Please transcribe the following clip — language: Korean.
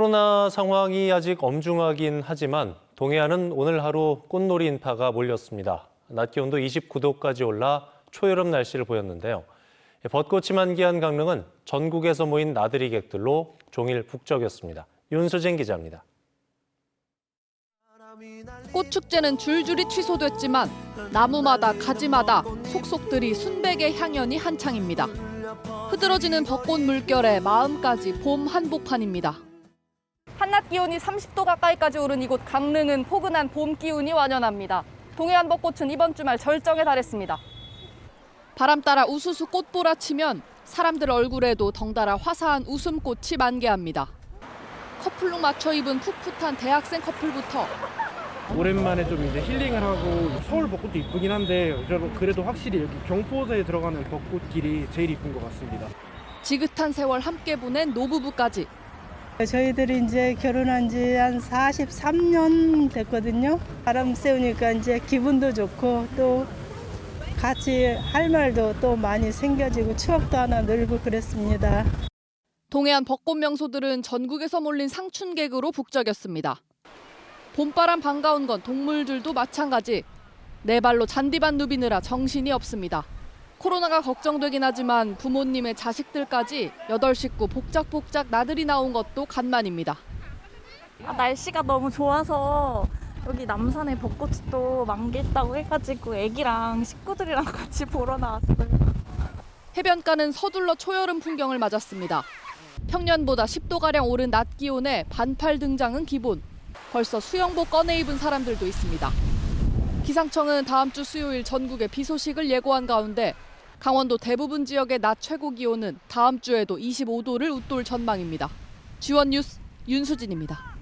코로나 상황이 아직 엄중하긴 하지만 동해안은 오늘 하루 꽃놀이 인파가 몰렸습니다. 낮 기온도 29도까지 올라 초여름 날씨를 보였는데요. 벚꽃이 만개한 강릉은 전국에서 모인 나들이객들로 종일 북적였습니다. 윤수진 기자입니다. 꽃축제는 줄줄이 취소됐지만 나무마다 가지마다 속속들이 순백의 향연이 한창입니다. 흐드러지는 벚꽃 물결에 마음까지 봄 한복판입니다. 한낮 기온이 30도 가까이까지 오른 이곳 강릉은 포근한 봄 기운이 완연합니다. 동해안 벚꽃은 이번 주말 절정에 달했습니다. 바람 따라 우수수 꽃보라 치면 사람들 얼굴에도 덩달아 화사한 웃음꽃이 만개합니다. 커플룩 맞춰 입은 풋풋한 대학생 커플부터 오랜만에 좀 이제 힐링을 하고 서울 벚꽃도 이쁘긴 한데 그래도, 확실히 여기 경포대에 들어가는 벚꽃길이 제일 이쁜 것 같습니다. 지긋한 세월 함께 보낸 노부부까지 저희들이 이제 결혼한 지 한 43년 됐거든요. 바람 쐬우니까 이제 기분도 좋고 또 같이 할 말도 또 많이 생겨지고 추억도 하나 늘고 그랬습니다. 동해안 벚꽃 명소들은 전국에서 몰린 상춘객으로 북적였습니다. 봄바람 반가운 건 동물들도 마찬가지. 네 발로 잔디밭 누비느라 정신이 없습니다. 코로나가 걱정되긴 하지만 부모님의 자식들까지 여덟 식구 복작복작 나들이 나온 것도 간만입니다. 아, 날씨가 너무 좋아서 여기 남산에 벚꽃이 또 만개했다고 해가지고 애기랑 식구들이랑 같이 보러 나왔어요. 해변가는 서둘러 초여름 풍경을 맞았습니다. 평년보다 10도가량 오른 낮 기온에 반팔 등장은 기본. 벌써 수영복 꺼내 입은 사람들도 있습니다. 기상청은 다음 주 수요일 전국에 비 소식을 예고한 가운데 강원도 대부분 지역의 낮 최고 기온은 다음 주에도 25도를 웃돌 전망입니다. 지원 뉴스 윤수진입니다.